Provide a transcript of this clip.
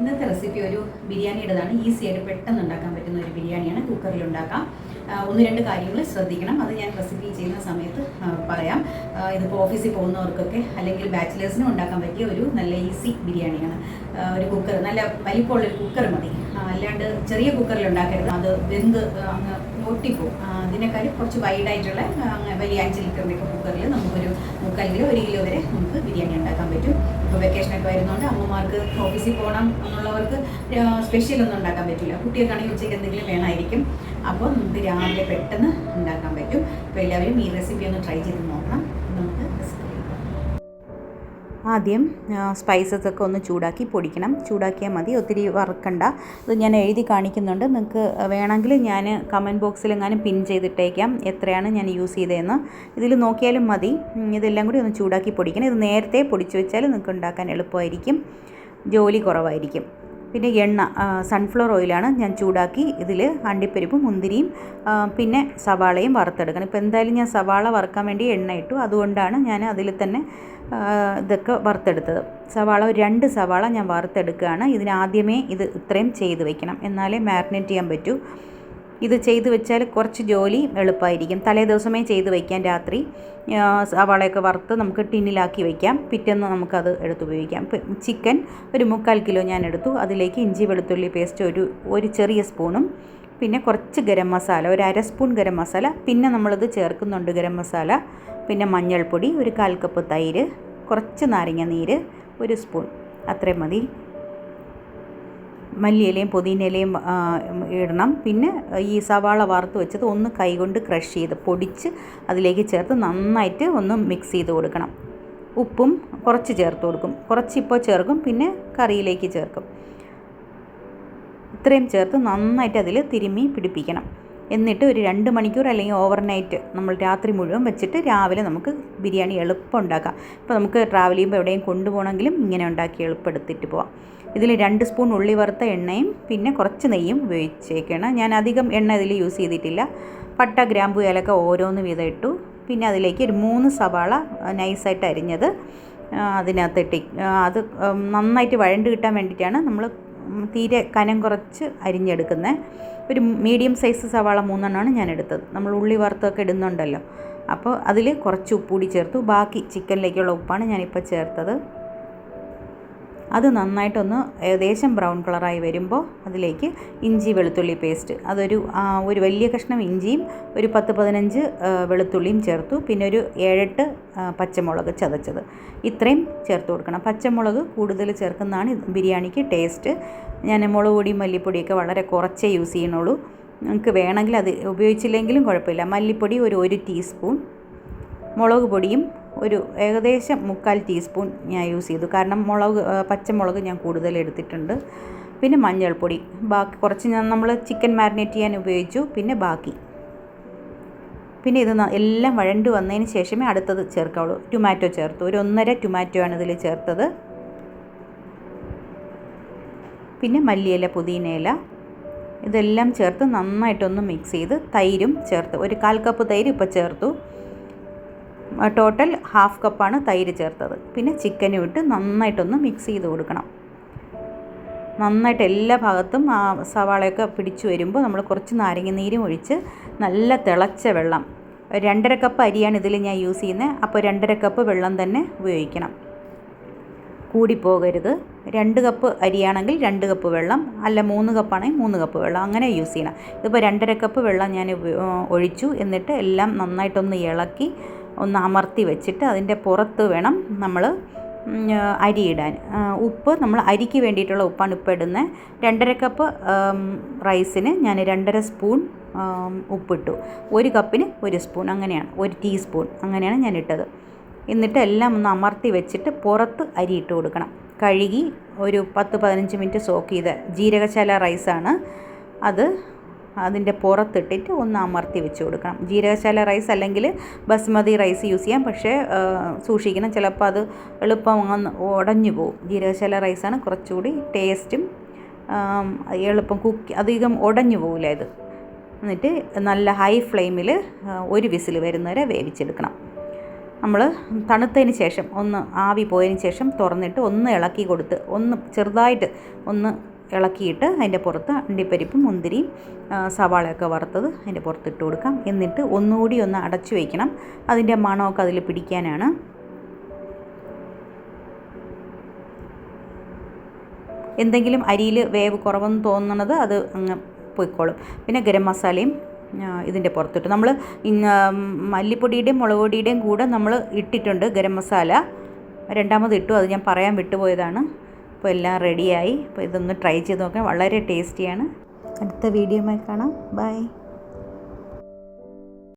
ഇന്നത്തെ റെസിപ്പി ഒരു ബിരിയാണിയുടേതാണ് ഈസി ആയിട്ട് പെട്ടെന്ന് ഉണ്ടാക്കാൻ പറ്റുന്ന ഒരു ബിരിയാണിയാണ്. കുക്കറിൽ ഉണ്ടാക്കാം. ഒന്ന് രണ്ട് കാര്യങ്ങൾ ശ്രദ്ധിക്കണം. അത് ഞാൻ റെസിപ്പി ചെയ്യുന്ന സമയത്ത് പറയാം. ഇതിപ്പോൾ ഓഫീസിൽ പോകുന്നവർക്കൊക്കെ അല്ലെങ്കിൽ ബാച്ചിലേഴ്സിനും ഉണ്ടാക്കാൻ പറ്റിയ ഒരു നല്ല ഈസി ബിരിയാണിയാണ്. ഒരു കുക്കർ നല്ല വലിപ്പമുള്ളൊരു കുക്കർ മതി. അല്ലാണ്ട് ചെറിയ കുക്കറിൽ ഉണ്ടാക്കരുത്. അത് വെന്ത് അങ്ങ് ഒട്ടിപ്പോവും ആ, അതിനേക്കാളും കുറച്ച് വൈഡായിട്ടുള്ള വലിയ അഞ്ച് ലിറ്ററിന്റെ ഒക്കെ കുക്കറിൽ നമുക്കൊരു മുക്കാൽ കിലോ ഒരു കിലോ വരെ നമുക്ക് ബിരിയാണി ഉണ്ടാക്കാൻ പറ്റും. ഇപ്പോൾ വെക്കേഷനൊക്കെ വരുന്നതുകൊണ്ട് അമ്മമാർക്ക് ഓഫീസിൽ പോകണം എന്നുള്ളവർക്ക് സ്പെഷ്യൽ ഒന്നും ഉണ്ടാക്കാൻ പറ്റില്ല. കുട്ടികൾക്കാണെങ്കിൽ ഉച്ചയ്ക്ക് എന്തെങ്കിലും വേണമായിരിക്കും അപ്പോൾ നമുക്ക് രാവിലെ പെട്ടെന്ന് ഉണ്ടാക്കാൻ പറ്റും. അപ്പോൾ എല്ലാവരും ഈ റെസിപ്പി ഒന്ന് ട്രൈ ചെയ്ത് നോക്കണം. ആദ്യം സ്പൈസസ് ഒക്കെ ഒന്ന് ചൂടാക്കി പൊടിക്കണം. ചൂടാക്കിയാൽ മതി ഒത്തിരി വറുക്കണ്ട. അത് ഞാൻ എഴുതി കാണിക്കുന്നുണ്ട്. നിങ്ങൾക്ക് വേണമെങ്കിൽ ഞാൻ കമന്റ് ബോക്സിൽ എങ്ങാനും പിൻ ചെയ്തിട്ടേക്കാം. എത്രയാണ് ഞാൻ യൂസ് ചെയ്തതെന്ന്. ഇതിൽ നോക്കിയാലും മതി. ഇതെല്ലാം കൂടി ഒന്ന് ചൂടാക്കി പൊടിക്കണം. ഇത് നേരത്തെ പൊടിച്ച് വെച്ചാൽ നിങ്ങൾക്ക് ഉണ്ടാക്കാൻ എളുപ്പമായിരിക്കും. ജോലി കുറവായിരിക്കും. പിന്നെ എണ്ണ സൺഫ്ലവർ ഓയിലാണ് ഞാൻ ചൂടാക്കി ഇതിൽ അണ്ടിപ്പരിപ്പും മുന്തിരിയും പിന്നെ സവാളയും വറുത്തെടുക്കണം. ഇപ്പോൾ എന്തായാലും ഞാൻ സവാള വറുക്കാൻ വേണ്ടി എണ്ണ ഇട്ടു. അതുകൊണ്ടാണ് ഞാൻ അതിൽ തന്നെ ഇതൊക്കെ വറുത്തെടുത്തത്. സവാള ഒരു രണ്ട് സവാള ഞാൻ വറുത്തെടുക്കുകയാണ്. ഇതിനാദ്യമേ ഇത് ഇത്രയും ചെയ്ത് വെക്കണം. എന്നാലേ മാരിനേറ്റ് ചെയ്യാൻ പറ്റൂ. ഇത് ചെയ്തു വെച്ചാൽ കുറച്ച് ജോലി എളുപ്പമായിരിക്കും. തലേ ദിവസമേ ചെയ്ത് വയ്ക്കാം രാത്രി. സവാളയൊക്കെ വറുത്ത് നമുക്ക് ടിന്നിലാക്കി വയ്ക്കാം. പിറ്റേന്ന് നമുക്കത് എടുത്ത് ഉപയോഗിക്കാം. ചിക്കൻ ഒരു മുക്കാൽ കിലോ ഞാൻ എടുത്തു. അതിലേക്ക് ഇഞ്ചി വെളുത്തുള്ളി പേസ്റ്റ് ഒരു ഒരു ചെറിയ സ്പൂണും പിന്നെ കുറച്ച് ഗരം മസാല ഒരു അര സ്പൂൺ ഗരം മസാല പിന്നെ നമ്മളിത് ചേർക്കുന്നുണ്ട് ഗരം മസാല പിന്നെ മഞ്ഞൾപ്പൊടി ഒരു കാൽ കപ്പ് തൈര് കുറച്ച് നാരങ്ങ നീര് ഒരു സ്പൂൺ. അത്രയും മതി. മല്ലിയിലയും പുതിനയിലയും ഇടണം. പിന്നെ ഈ സവാള വറുത്ത് വെച്ചത് ഒന്ന് കൈകൊണ്ട് ക്രഷ് ചെയ്ത് പൊടിച്ച് അതിലേക്ക് ചേർത്ത് നന്നായിട്ട് ഒന്ന് മിക്സ് ചെയ്ത് കൊടുക്കണം. ഉപ്പും കുറച്ച് ചേർത്ത് കൊടുക്കും. കുറച്ച് ഇപ്പോൾ ചേർക്കും പിന്നെ കറിയിലേക്ക് ചേർക്കും. ഇത്രയും ചേർത്ത് നന്നായിട്ട് അതിൽ തിരുമ്മി പിടിപ്പിക്കണം. എന്നിട്ട് ഒരു രണ്ട് മണിക്കൂർ അല്ലെങ്കിൽ ഓവർനൈറ്റ് നമ്മൾ രാത്രി മുഴുവൻ വെച്ചിട്ട് രാവിലെ നമുക്ക് ബിരിയാണി എളുപ്പം ഉണ്ടാക്കാം ഇപ്പോൾ നമുക്ക് ട്രാവൽ ചെയ്യുമ്പോൾ എവിടെയും കൊണ്ടുപോകണമെങ്കിലും ഇങ്ങനെ ഉണ്ടാക്കി എളുപ്പം എടുത്തിട്ട് പോവാം. ഇതിൽ രണ്ട് സ്പൂൺ ഉള്ളി വറുത്ത എണ്ണയും പിന്നെ കുറച്ച് നെയ്യും ഉപയോഗിച്ചേക്കണം. ഞാൻ അധികം എണ്ണ ഇതിൽ യൂസ് ചെയ്തിട്ടില്ല. പട്ട ഗ്രാമ്പു ഏലക്ക ഓരോന്ന് വീതം ഇട്ടു പിന്നെ അതിലേക്ക് ഒരു മൂന്ന് സവാള നൈസായിട്ട് അരിഞ്ഞത് അതിനകത്തിട്ട് അത് നന്നായിട്ട് വഴണ്ട് കിട്ടാൻ വേണ്ടിയിട്ടാണ് നമ്മൾ തീരെ കനം കുറച്ച് അരിഞ്ഞെടുക്കുന്നത്. ഒരു മീഡിയം സൈസ് സവാള മൂന്നെണ്ണമാണ് ഞാൻ എടുത്തത് നമ്മൾ ഉള്ളി വറുത്തൊക്കെ ഇടുന്നുണ്ടല്ലോ. അപ്പോൾ അതിൽ കുറച്ച് ഉപ്പ് കൂടി ചേർത്തു. ബാക്കി ചിക്കനിലേക്കുള്ള ഉപ്പാണ് ഞാനിപ്പോൾ ചേർത്തത്. അത് നന്നായിട്ടൊന്ന് ഏകദേശം ബ്രൗൺ കളറായി വരുമ്പോൾ അതിലേക്ക് ഇഞ്ചി വെളുത്തുള്ളി പേസ്റ്റ്. അതൊരു ഒരു വലിയ കഷ്ണം ഇഞ്ചിയും ഒരു പത്ത് പതിനഞ്ച് വെളുത്തുള്ളിയും ചേർത്തു. പിന്നെ ഒരു ഏഴെട്ട് പച്ചമുളക് ചതച്ചത്. ഇത്രയും ചേർത്ത് കൊടുക്കണം. പച്ചമുളക് കൂടുതൽ ചേർക്കുന്നതാണ് ബിരിയാണിക്ക് ടേസ്റ്റ്. ഞാൻ മുളക് പൊടിയും മല്ലിപ്പൊടിയൊക്കെ വളരെ കുറച്ചേ യൂസ് ചെയ്യണുള്ളൂ നിങ്ങൾക്ക് വേണമെങ്കിൽ അത് ഉപയോഗിച്ചില്ലെങ്കിലും കുഴപ്പമില്ല. മല്ലിപ്പൊടി ഒരു ഒരു ടീസ്പൂൺ. മുളക് പൊടിയും ഒരു ഏകദേശം മുക്കാൽ ടീസ്പൂൺ ഞാൻ യൂസ് ചെയ്തു. കാരണം മുളക് പച്ചമുളക് ഞാൻ കൂടുതൽ എടുത്തിട്ടുണ്ട്. പിന്നെ മഞ്ഞൾപ്പൊടി. ബാക്കി കുറച്ച് ഞാൻ നമ്മൾ ചിക്കൻ മാരിനേറ്റ് ചെയ്യാൻ ഉപയോഗിച്ചു. പിന്നെ ബാക്കി. പിന്നെ ഇത് എല്ലാം വഴണ്ട് വന്നതിന് ശേഷമേ അടുത്തത് ചേർക്കാവുള്ളൂ. ടൊമാറ്റോ ചേർത്തു. ഒരു ഒന്നര ടൊമാറ്റോ ആണ് ഇതിൽ ചേർത്തത്. പിന്നെ മല്ലിയില പുതിനയില. ഇതെല്ലാം ചേർത്ത് നന്നായിട്ടൊന്ന് മിക്സ് ചെയ്ത് തൈരും ചേർത്ത്. ഒരു കാൽ കപ്പ് തൈര് ഇപ്പോൾ ചേർത്തു. ടോട്ടൽ ഹാഫ് കപ്പാണ് തൈര് ചേർത്തത്. പിന്നെ ചിക്കനും ഇട്ട് നന്നായിട്ടൊന്ന് മിക്സ് ചെയ്ത് കൊടുക്കണം. നന്നായിട്ട് എല്ലാ ഭാഗത്തും ആ സവാളയൊക്കെ പിടിച്ചു വരുമ്പോൾ നമ്മൾ കുറച്ച് നാരങ്ങ നീരും ഒഴിച്ച് നല്ല തിളച്ച വെള്ളം. രണ്ടര കപ്പ് അരിയാണ് ഇതിൽ ഞാൻ യൂസ് ചെയ്യുന്നത്. അപ്പോൾ രണ്ടര കപ്പ് വെള്ളം തന്നെ ഉപയോഗിക്കണം. കൂടിപ്പോകരുത് രണ്ട് കപ്പ് അരിയാണെങ്കിൽ രണ്ട് കപ്പ് വെള്ളം. അല്ല മൂന്ന് കപ്പാണെങ്കിൽ മൂന്ന് കപ്പ് വെള്ളം. അങ്ങനെ യൂസ് ചെയ്യണം. ഇതിപ്പോൾ രണ്ടര കപ്പ് വെള്ളം ഞാൻ ഒഴിച്ചു. എന്നിട്ട് എല്ലാം നന്നായിട്ടൊന്ന് ഇളക്കി ഒന്ന് അമർത്തി വെച്ചിട്ട് അതിന്റെ പുറത്ത് വേണം നമ്മൾ അരിയിടാൻ ഉപ്പ് നമ്മൾ അരിക്ക് വേണ്ടിയിട്ടുള്ള ഉപ്പാണ് ഇപ്പോൾ ഇടുന്നത്. രണ്ടര കപ്പ് റൈസിന് ഞാൻ രണ്ടര സ്പൂൺ ഉപ്പിട്ടു. ഒരു കപ്പിന് ഒരു സ്പൂൺ അങ്ങനെയാണ് ഒരു ടീസ്പൂൺ അങ്ങനെയാണ് ഞാൻ ഇട്ടത്. എന്നിട്ട് എല്ലാം ഒന്ന് അമർത്തി വെച്ചിട്ട് പുറത്ത് അരി ഇട്ട് കൊടുക്കണം. കഴുകി ഒരു പത്ത് പതിനഞ്ച് മിനിറ്റ് സോക്ക് ചെയ്ത ജീരകശാല റൈസാണ്. അത് അതിന്റെ പുറത്തിട്ടിട്ട് ഒന്ന് അമർത്തി വെച്ച് കൊടുക്കണം. ജീരകശാല റൈസ് അല്ലെങ്കിൽ ബസ്മതി റൈസ് യൂസ് ചെയ്യാം. പക്ഷേ സൂക്ഷിക്കണം. ചിലപ്പോൾ അത് എളുപ്പം ഉടഞ്ഞു പോകും. ജീരകശാല റൈസാണ് കുറച്ചുകൂടി ടേസ്റ്റും എളുപ്പം കുക്ക് അധികം ഉടഞ്ഞു പോകില്ല ഇത്. എന്നിട്ട് നല്ല ഹൈ ഫ്ലെയിമിൽ ഒരു വിസിൽ വരുന്നവരെ വേവിച്ചെടുക്കണം. നമ്മൾ തണുത്തതിന് ശേഷം ഒന്ന് ആവി പോയതിന് ശേഷം തുറന്നിട്ട് ഒന്ന് ഇളക്കി കൊടുത്ത് ഒന്ന് ചെറുതായിട്ട് ഒന്ന് ഇളക്കിയിട്ട് അതിന്റെ പുറത്ത് അണ്ടിപ്പരിപ്പും മുന്തിരിയും സവാളയൊക്കെ വറുത്തത് അതിന്റെ പുറത്ത് ഇട്ട് കൊടുക്കാം. എന്നിട്ട് ഒന്നുകൂടി ഒന്ന് അടച്ചു വയ്ക്കണം അതിന്റെ മണമൊക്കെ അതിൽ പിടിക്കാനാണ്. എന്തെങ്കിലും അരിയിൽ വേവ് കുറവെന്ന് തോന്നുന്നത് അത് അങ്ങ് പോയിക്കോളും. പിന്നെ ഗരം മസാലയും ഇതിന്റെ പുറത്തിട്ട്. നമ്മൾ മല്ലിപ്പൊടിയുടെയും മുളക് പൊടിയുടെയും കൂടെ നമ്മൾ ഇട്ടിട്ടുണ്ട് ഗരം മസാല. രണ്ടാമത് ഇട്ടു അത് ഞാൻ പറയാൻ വിട്ടുപോയതാണ്. അപ്പോൾ എല്ലാം റെഡിയായി. അപ്പോൾ ഇതൊന്ന് ട്രൈ ചെയ്ത് നോക്കാം. വളരെ ടേസ്റ്റിയാണ്. അടുത്ത വീഡിയോയുമായി കാണാം. ബൈ.